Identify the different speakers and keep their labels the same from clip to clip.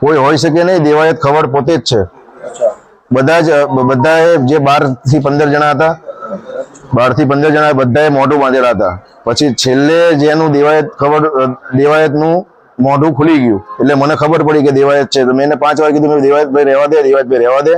Speaker 1: કોઈ હોઈ શકે નહીં દેવાયત ખબર પોતે જ છે. બધા જ બધાએ જે બારથી પંદર જણા હતા બારથી પંદર જણા બધાએ મોઢું બાંધેલા હતા. પછી છેલ્લે જેનું દેવાયત ખબર દેવાયતનું મોઢું ખુલી ગયું. એટલે મને ખબર પડી કે દેવાયત છે. તો મેં એને પાંચ વાર કીધું મેં દેવાયત ભાઈ રહેવા દે દેવાયત ભાઈ રહેવા દે.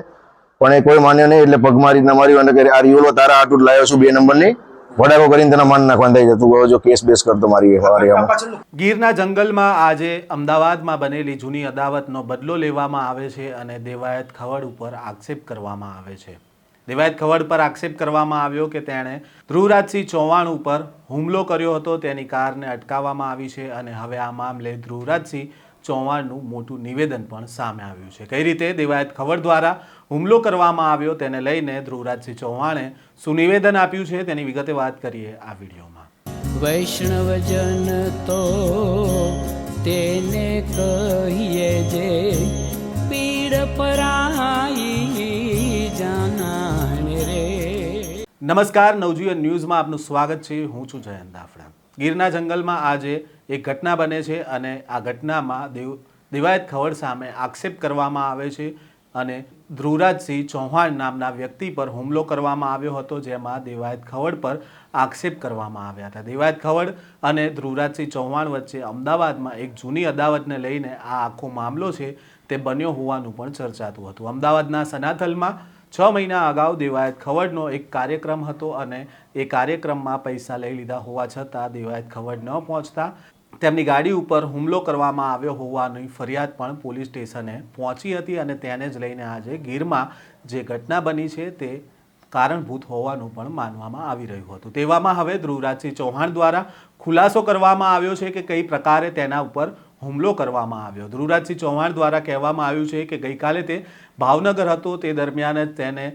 Speaker 1: પણ એ કોઈ માન્યો નહીં એટલે પગ મારી ના માર્યું અને આ રિયોલો તારા આટું લાવ્યો છું બે નંબરની. વડાકો કરીને તેના માન નાખવાનું જતું હવે જો કેસ બેસ કરતો મારી મારી
Speaker 2: ગીરના જંગલમાં આજે અમદાવાદમાં બનેલી જૂની અદાવતનો બદલો લેવામાં આવે છે અને દેવાયત ખવડ ઉપર આક્ષેપ કરવામાં આવે છે. દેવાયત ખવડ પર આક્ષેપ કરવામાં આવ્યો કે તેણે ધ્રુવરાજસિંહ ચૌહાણ ઉપર હુમલો કર્યો હતો. તેની કારને અટકાવવામાં આવી છે અને હવે આ મામલે ધ્રુવરાજસિંહ ચૌહાણનું મોટું નિવેદન પણ સામે આવ્યું છે. કઈ રીતે? દેવાયત ખબર દ્વારા હુમલો કરવામાં આવ્યો. તેને લઈને ધ્રુવરાજસિંહ ચૌહાણે શું નિવેદન આપ્યું છે તેની વિગતે વાત કરીએ આ વિડીયોમાં.
Speaker 3: વૈષ્ણવજન તો તેને કહીએ જે પીડ પરાઈ
Speaker 2: નમસ્કાર, નવજીવન ન્યૂઝમાં આપનું સ્વાગત છે. હું છું જયંત દાફડા. ગીરના જંગલમાં આજે એક ઘટના બને છે અને આ ઘટનામાં દેવ, દેવાયત ખવડ સામે આક્ષેપ કરવામાં આવે છે અને ધ્રુવરાજસિંહ ચૌહાણ નામના વ્યક્તિ પર હુમલો કરવામાં આવ્યો હતો, જેમાં દેવાયત ખવડ પર આક્ષેપ કરવામાં આવ્યા હતા. દેવાયત ખવડ અને ધ્રુવરાજસિંહ ચૌહાણ વચ્ચે અમદાવાદમાં એક જૂની અદાવતને લઈને આ આખો મામલો છે તે બન્યો હોવાનું પણ ચર્ચાતું હતું. અમદાવાદના સનાથલમાં છ મહિના અગાઉ દેવાયત ખવડનો એક કાર્યક્રમ હતો અને એ કાર્યક્રમમાં પૈસા લઈ લીધા હોવા છતાં દેવાયત ખવડ ન પહોંચતા. તેમની ગાડી ઉપર હુમલો કરવામાં આવ્યો હોવાની ફરિયાદ પણ પોલીસ સ્ટેશને પહોંચી હતી અને તેને જ લઈને આજે ગીરમાં જે ઘટના બની છે તે કારણભૂત હોવાનું પણ માનવામાં આવી રહ્યું હતું. તેવામાં હવે ધ્રુવરાજસિંહ ચૌહાણ દ્વારા ખુલાસો કરવામાં આવ્યો છે કે કઈ પ્રકારે તેના ઉપર હુમલો કરવામાં આવ્યો. ધ્રુવરાજસિંહ ચૌહાણ દ્વારા કહેવામાં આવ્યું છે કે ગઈકાલે તે ભાવનગર હતો. તે દરમિયાન જ તેને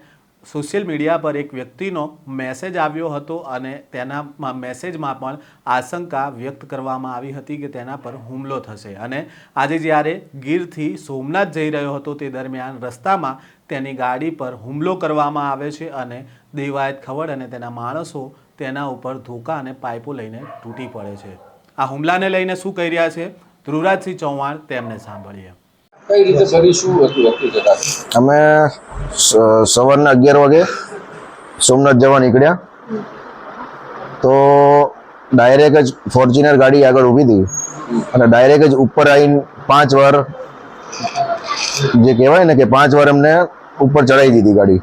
Speaker 2: સોશિયલ મીડિયા પર એક વ્યક્તિનો મેસેજ આવ્યો હતો અને તેના મેસેજમાં પણ આશંકા વ્યક્ત કરવામાં આવી હતી કે તેના પર હુમલો થશે. અને આજે જ્યારે ગીરથી સોમનાથ જઈ રહ્યો હતો તે દરમિયાન રસ્તામાં તેની ગાડી પર હુમલો કરવામાં આવે છે અને દેવાયત ખવડ અને તેના માણસો તેના ઉપર ધોકા અને પાઇપો લઈને તૂટી પડે છે. આ હુમલાને લઈને શું કહી રહ્યા છે? ધ્રુવરાજસિંહ ચૌહાણ તેમને સાંભળીએ.
Speaker 4: કઈ રીતે કરી શું હતું હકીકત
Speaker 1: અમે સવારના અગિયાર વાગે સોમનાથ જવા નીકળ્યા. તો ડાયરેક્ટ જ ફોર્ચ્યુનર ગાડી આગળ ઊભી હતી. અને ડાયરેક્ટ જ ઉપર આવીને પાંચ વાર જે કહેવાય ને કે પાંચ વાર અમને ઉપર ચડાવી દીધી ગાડી.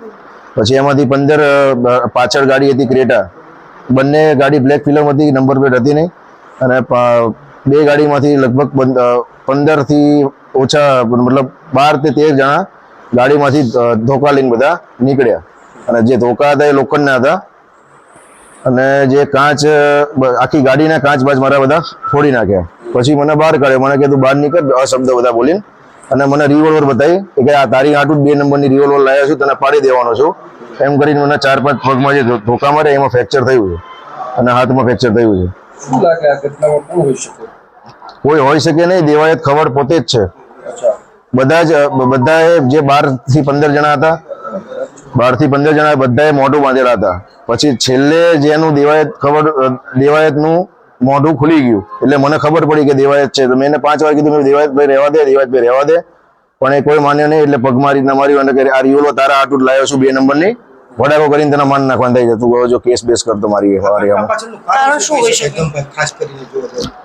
Speaker 1: પછી એમાંથી પંદર પાછળ ગાડી હતી ક્રેટા. બંને ગાડી બ્લેક ફિલ્મ હતી નંબર પ્લેટ હતી નહીં. અને બે ગાડીમાંથી લગભગ પંદરથી ઓછા, મતલબ બાર તે તેર જણા ગાડીમાંથી ધોકા લઈને બધા નીકળ્યા. અને જે ધોકા હતા એ લોખંડના હતા. અને જે કાચ આખી ગાડીના કાચ બાજ મારા બધા ફોડી નાખ્યા. પછી મને બહાર કાઢ્યો. મને કીધું, બહાર નીકળ. શબ્દ બધા બોલીને. અને મને રિવોલ્વર બતાવી કે આ તારી આટું બે નંબરની રિવોલ્વર લાવ્યા છું, તને પાડી દેવાનો છું. એમ કરીને મને ચાર પાંચ પગમાં જે ધોકા મારે એમાં ફ્રેક્ચર થયું છે. અને હાથમાં ફ્રેક્ચર થયું છે. કોઈ હોઈ શકે નહીં દેવાયત ખબર પોતે જ છે. બધા જ બધાએ જે બારથી પંદર જણા હતા બારથી પંદર જણા બધાએ મોઢું બાંધેલા હતા. પછી છેલ્લે જેનું દેવાયત ખબર દેવાયતનું મોઢું ખુલી ગયું. એટલે મને ખબર પડી કે દેવાયત છે. તો મેં એને પાંચ વાર કીધું મેં દેવાયત ભાઈ રહેવા દે દેવાયત ભાઈ રહેવા દે. પણ એ કોઈ માન્યો નહીં એટલે પગ મારી ના માર્યું અને કે આ રિયોલો તારા આટું જ લાવ્યો છું બે નંબરની. વડાકો કરીને તેના માન નાખવાનું થઈ જતું જો કેસ બેસ કરતો મારી મારી આમાં
Speaker 4: કારણ શું હોય છે? ખાસ કરીને.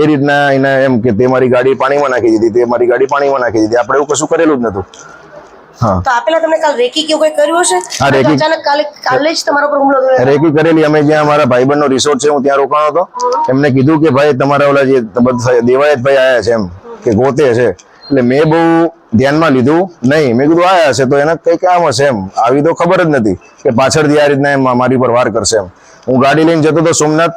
Speaker 1: એ રીતના એને એમ કે તે મારી ગાડી પાણીમાં નાખી દીધી તે મારી ગાડી પાણીમાં નાખી દીધી. આપણે એવું કશું કરેલું જ નતું હા.
Speaker 5: તો આપેલા તમને કાલ રેકી કે એવું કર્યું હશે?
Speaker 1: હા, રેકી.
Speaker 5: અચાનક કાલે કાલે જ તમારા પર હુમલો થયો.
Speaker 1: રેકી કરેલી. અમે જ્યાં મારા ભાઈબંધનો રિસોર્ટ છે હું ત્યાં રોકાણો હતો. એમને કીધું કે ભાઈ તમારા ઓલા જે દેવાયત ભાઈ આયા છે એમ કે ગોતે છે. એટલે મેં બહુ ધ્યાનમાં લીધું નહીં. મેં કીધું આયા હશે તો એને કંઈ કામ હશે એમ. આવી તો ખબર જ નથી કે પાછળથી આ રીતના એમ મારી પર વાર કરશે એમ. હું ગાડી લઈને જતો હતો સોમનાથ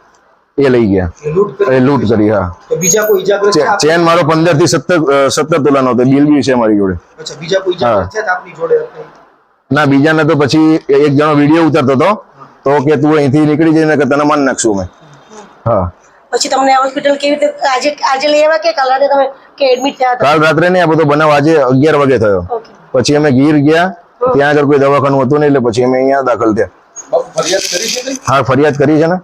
Speaker 1: એ લઈ ગયા.
Speaker 4: એ લૂંટ કરી
Speaker 1: એ લૂંટ કરી હા.
Speaker 4: બીજા કોઈ
Speaker 1: ચેન મારો પંદરથી સત્તર અ, સત્તર તોલાનો હતો બિલ બી છે મારી જોડે.
Speaker 4: અચ્છા બીજા કોઈ ઈજાગ્રસ્ત થયા હતા આપની જોડે
Speaker 1: ના બીજાને તો પછી એક જણો વીડિયો ઉતારતો હતો તો કે તું અહીંથી નીકળી જઈને કે તને માન નાખશું અમે. હા.
Speaker 5: પછી તમને હોસ્પિટલ કેવી રીતે આજે આજે લઈ આવ્યા કે કાલ રાતે તમે કે એડમિટ થયા
Speaker 1: કાલ રાત્રે નહીં આ બધો બનાવ આજે અગિયાર વાગે થયો. પછી અમે ગીર ગયા ત્યાં આગળ કોઈ દવાખાનું હતું નહીં એટલે પછી અમે અહીંયા દાખલ થયા. હા ફરિયાદ કરી છે ને.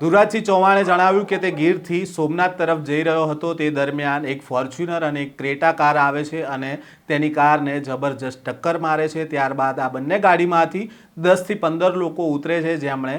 Speaker 2: ધુરાજસિંહ ચૌહાણે જણાવ્યું કે તે ગીરથી સોમનાથ તરફ જઈ રહ્યો હતો. તે દરમિયાન એક ફોર્ચ્યુનર અને એક ક્રેટા કાર આવે છે અને તેની કારને જબરજસ્ત ટક્કર મારે છે. ત્યારબાદ આ બંને ગાડીમાંથી દસથી પંદર લોકો ઉતરે છે. જેમણે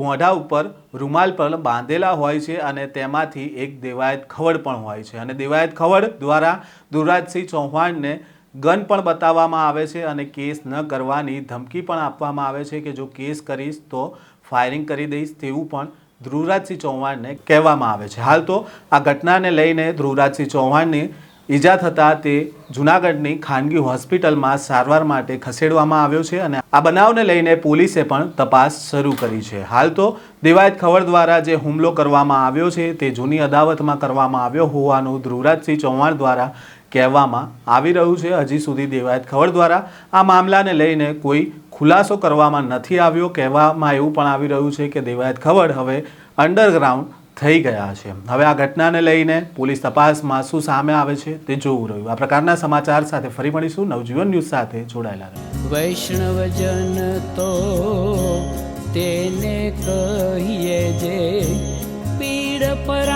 Speaker 2: મોઢા ઉપર રૂમાલ પણ બાંધેલા હોય છે અને તેમાંથી એક દેવાયત ખવડ પણ હોય છે. અને દેવાયત ખવડ દ્વારા ધુરાજસિંહ ચૌહાણને ગન પણ બતાવવામાં આવે છે અને કેસ ન કરવાની ધમકી પણ આપવામાં આવે છે કે જો કેસ કરીશ તો ફાયરિંગ કરી દઈશ તેવું પણ ધ્રુવરાજસિંહ ચૌહાણને કહેવામાં આવે છે. હાલ તો આ ઘટનાને લઈને ધ્રુવરાજસિંહ ચૌહાણની ઈજા થતાં તે જૂનાગઢની ખાનગી હોસ્પિટલમાં સારવાર માટે ખસેડવામાં આવ્યો છે અને આ બનાવને લઈને પોલીસે પણ તપાસ શરૂ કરી છે. હાલ તો દેવાયત ખબર દ્વારા જે હુમલો કરવામાં આવ્યો છે તે જૂની અદાવતમાં કરવામાં આવ્યો હોવાનું ધ્રુવરાજસિંહ ચૌહાણ દ્વારા કહેવામાં આવી રહ્યું છે. હજી સુધી દેવાયત ખબર દ્વારા આ મામલાને લઈને કોઈ ખુલાસો કરવામાં નથી આવ્યો. કહેવામાં એવું પણ આવી રહ્યું છે કે દેવાયત ખબર હવે અંડરગ્રાઉન્ડ થઈ ગયા છે. હવે આ ઘટનાને લઈને પોલીસ તપાસમાં શું સામે આવે છે. તે જોવું રહ્યું. આ પ્રકારના સમાચાર સાથે ફરી મળીશું. નવજીવન ન્યૂઝ સાથે જોડાયેલા
Speaker 3: વૈષ્ણવજન તો તેને કહીએ જે પીડ પર